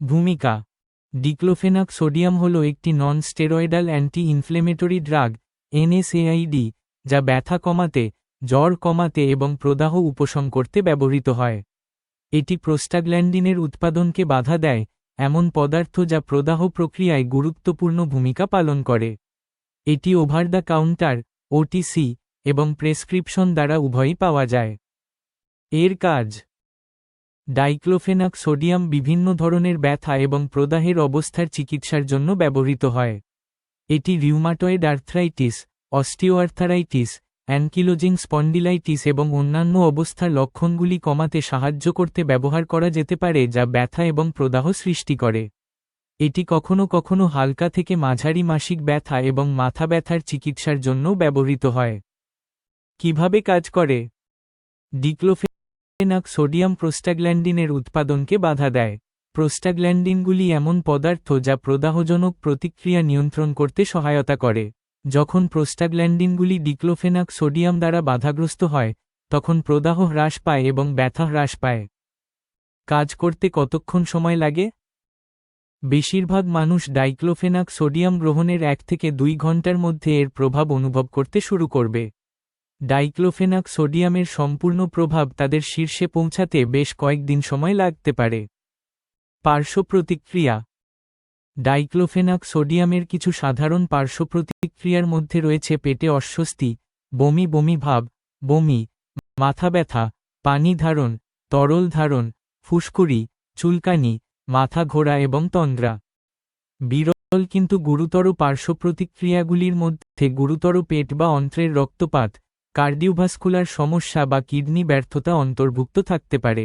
ভূমিকা। Diclofenac sodium হল একটি non steroidal anti inflammatory drug NSAID যা ব্যথা কমাতে, জ্বর কমাতে এবং প্রদাহ উপশম করতে ব্যবহৃত হয়। এটি প্রোস্টাগ্ল্যান্ডিনের উৎপাদনকে বাধা দেয়, এমন পদার্থ যা প্রদাহ প্রক্রিয়ায় গুরুত্বপূর্ণ ভূমিকা পালন করে। এটি ওভার দ্য কাউন্টার ওটিসি এবং প্রেসক্রিপশন দ্বারা উভয়ই পাওয়া যায়। এর কাজ ডাইক্লোফেনাক সোডিয়াম বিভিন্ন ধরনের ব্যথা এবং প্রদাহের অবস্থার চিকিৎসার জন্য ব্যবহৃত হয়। এটি rheumatoid arthritis, osteoarthritis ankylosing spondylitis এবং অন্যান্য অবস্থার লক্ষণগুলি কমাতে সাহায্য করতে ব্যবহার করা যেতে পারে যা ব্যথা এবং প্রদাহ সৃষ্টি করে। এটি কখনও কখনও হালকা থেকে মাঝারি মাসিক ব্যথা এবং মাথা ব্যথার চিকিৎসার জন্য ব্যবহৃত হয়। কীভাবে কাজ করে? ডিক্লোফেনাক সোডিয়াম প্রোস্টাগ্ল্যান্ডিনের উৎপাদনকে বাধা দেয়। প্রোস্টাগ্ল্যান্ডিনগুলি এমন পদার্থ যা প্রদাহজনক প্রতিক্রিয়া নিয়ন্ত্রণ করতে সহায়তা করে। যখন প্রোস্টাগ্ল্যান্ডিনগুলি ডিক্লোফেনাক সোডিয়াম দ্বারা বাধাগ্রস্ত হয়, তখন প্রদাহ হ্রাস পায় এবং ব্যথা হ্রাস পায়। কাজ করতে কতক্ষণ সময় লাগে? বেশিরভাগ মানুষ ডাইক্লোফেনাক সোডিয়াম গ্রহণের এক থেকে দুই ঘণ্টার মধ্যে এর প্রভাব অনুভব করতে শুরু করবে। ডাইক্লোফেনাক সোডিয়ামের সম্পূর্ণ প্রভাব তাদের শীর্ষে পৌঁছাতে বেশ কয়েকদিন সময় লাগতে পারে। পার্শ্ব প্রতিক্রিয়া ডাইক্লোফেনাক সোডিয়ামের কিছু সাধারণ পার্শ্ব প্রতিক্রিয়ার মধ্যে রয়েছে পেটে অস্বস্তি, বমি বমি ভাব, বমি, মাথা ব্যথা, পানি ধারণ, তরল ধারণ, ফুসকুড়ি, চুলকানি, মাথা ঘোরা এবং তন্দ্রা। বিরল কিন্তু গুরুতর পার্শ্ব প্রতিক্রিয়াগুলির মধ্যে গুরুতর পেট বা অন্ত্রের রক্তপাত কার্ডিওভাস্কুলার সমস্যা বা কিডনি ব্যর্থতা অন্তর্ভুক্ত থাকতে পারে।